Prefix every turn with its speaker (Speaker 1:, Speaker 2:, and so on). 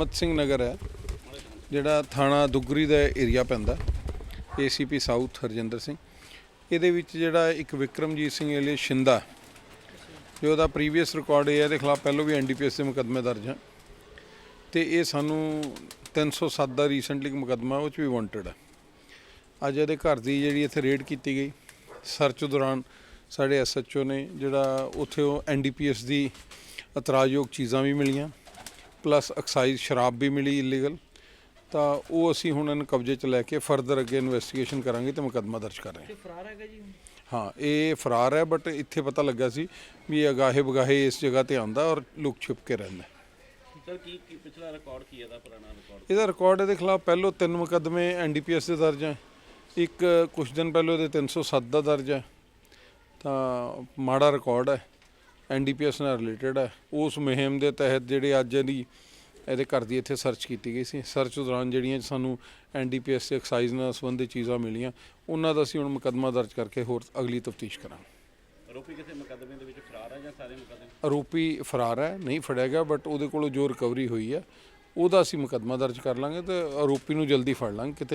Speaker 1: ਮਤ ਸਿੰਘ ਨਗਰ ਹੈ, ਜਿਹੜਾ ਥਾਣਾ ਦੁੱਗਰੀ ਦਾ ਏਰੀਆ ਪੈਂਦਾ ਏਸੀਪੀ ਸਾਊਥ ਹਰਜਿੰਦਰ ਸਿੰਘ। ਇਹਦੇ ਵਿੱਚ ਜਿਹੜਾ ਇੱਕ ਵਿਕਰਮਜੀਤ ਸਿੰਘ ਏਲੇ ਸ਼ਿੰਦਾ, ਜੋ ਉਹਦਾ ਪ੍ਰੀਵੀਅਸ ਰਿਕਾਰਡ ਹੈ, ਇਹਦੇ ਖਿਲਾਫ ਪਹਿਲਾਂ ਵੀ ਐਨਡੀਪੀਐਸ ਦੇ ਮੁਕੱਦਮੇ ਦਰਜ ਹੈ ਤੇ ਇਹ ਸਾਨੂੰ 307 ਦਾ ਰੀਸੈਂਟਲੀ ਇੱਕ ਮੁਕੱਦਮਾ, ਉਹ ਚ ਵੀ ਵਾਂਟਡ ਹੈ। ਅੱਜ ਇਹਦੇ ਘਰ ਦੀ ਜਿਹੜੀ ਇੱਥੇ ਰੇਡ ਕੀਤੀ ਗਈ ਸਰਚ ਦੌਰਾਨ ਸਾਡੇ ਐਸਐਚਓ ਨੇ ਜਿਹੜਾ ਉੱਥੇ ਉਹ ਐਨਡੀਪੀਐਸ ਦੀ ਇਤਰਾਜ਼ਯੋਗ ਚੀਜ਼ਾਂ ਵੀ ਮਿਲੀਆਂ। ਪਲੱਸ ਐਕਸਾਈਜ਼ ਸ਼ਰਾਬ ਵੀ ਮਿਲੀ ਇਲੀਗਲ ਤਾਂ ਉਹ ਅਸੀਂ ਹੁਣ ਇਹਨੂੰ ਕਬਜ਼ੇ 'ਚ ਲੈ ਕੇ ਫਰਦਰ ਅੱਗੇ ਇਨਵੈਸਟੀਗੇਸ਼ਨ ਕਰਾਂਗੇ ਤੇ ਮੁਕੱਦਮਾ ਦਰਜ ਕਰ ਰਹੇ ਹਾਂ।
Speaker 2: ਫਰਾਰ ਹੈਗਾ ਜੀ
Speaker 1: ਹਾਂ ਇਹ ਫਰਾਰ ਹੈ ਬਟ ਇੱਥੇ ਪਤਾ ਲੱਗਾ ਸੀ ਵੀ ਇਹ ਅਗਾਹੇ ਬਗਾਹੇ ਇਸ ਜਗ੍ਹਾ ਤੇ ਆਂਦਾ ਔਰ ਲੁਕ ਛੁਪ ਕੇ ਰਹਿੰਦਾ।
Speaker 2: ਸਰ ਕੀ ਕੀ ਪਿਛਲਾ ਰਿਕਾਰਡ ਕੀ ਇਹਦਾ ਪੁਰਾਣਾ ਰਿਕਾਰਡ
Speaker 1: ਇਹਦਾ ਰਿਕਾਰਡ ਇਹਦੇ ਖਿਲਾਫ ਪਹਿਲੋਂ ਤਿੰਨ ਮੁਕੱਦਮੇ ਐਨਡੀਪੀਐਸ ਦੇ ਦਰਜ ਹੈ। ਇੱਕ ਕੁਝ ਦਿਨ ਪਹਿਲੋਂ ਇਹਦੇ 307 ਦਾ ਦਰਜ ਹੈ। ਤਾਂ ਮਾੜਾ ਰਿਕਾਰਡ ਹੈ। ਐਨਡੀਪੀਐਸ ਨਾਲ ਰਿਲੇਟਡ ਹੈ। ਉਸ ਮੁਹਿੰਮ ਦੇ ਤਹਿਤ ਜਿਹੜੇ ਅੱਜ ਇਹਦੀ ਇਹਦੇ ਘਰ ਦੀ ਇੱਥੇ ਸਰਚ ਕੀਤੀ ਗਈ ਸੀ। ਸਰਚ ਦੌਰਾਨ ਜਿਹੜੀਆਂ ਸਾਨੂੰ ਐਨਡੀਪੀਐਸ ਤੇ ਐਕਸਾਈਜ਼ ਨਾਲ ਸੰਬੰਧਿਤ ਚੀਜ਼ਾਂ ਮਿਲੀਆਂ। ਉਹਨਾਂ ਦਾ ਅਸੀਂ ਹੁਣ ਮੁਕੱਦਮਾ ਦਰਜ ਕਰਕੇ ਹੋਰ ਅਗਲੀ ਤਫਤੀਸ਼ ਕਰਾਂਗੇ।
Speaker 2: ਆਰੋਪੀ ਕਿਸੇ ਮੁਕੱਦਮੇ ਦੇ ਵਿੱਚ ਫਰਾਰ ਹੈ ਜਾਂ ਸਾਰੇ ਮੁਕੱਦਮੇ?
Speaker 1: ਆਰੋਪੀ ਫਰਾਰ ਹੈ ਨਹੀਂ ਫੜਿਆ ਗਿਆ ਬਟ ਉਹਦੇ ਕੋਲੋਂ ਜੋ ਰਿਕਵਰੀ ਹੋਈ ਹੈ ਉਹਦਾ ਅਸੀਂ ਮੁਕੱਦਮਾ ਦਰਜ ਕਰ ਲਾਂਗੇ ਤੇ ਆਰੋਪੀ ਨੂੰ ਜਲਦੀ ਫੜ ਲਾਂਗੇ। ਕਿਤੇ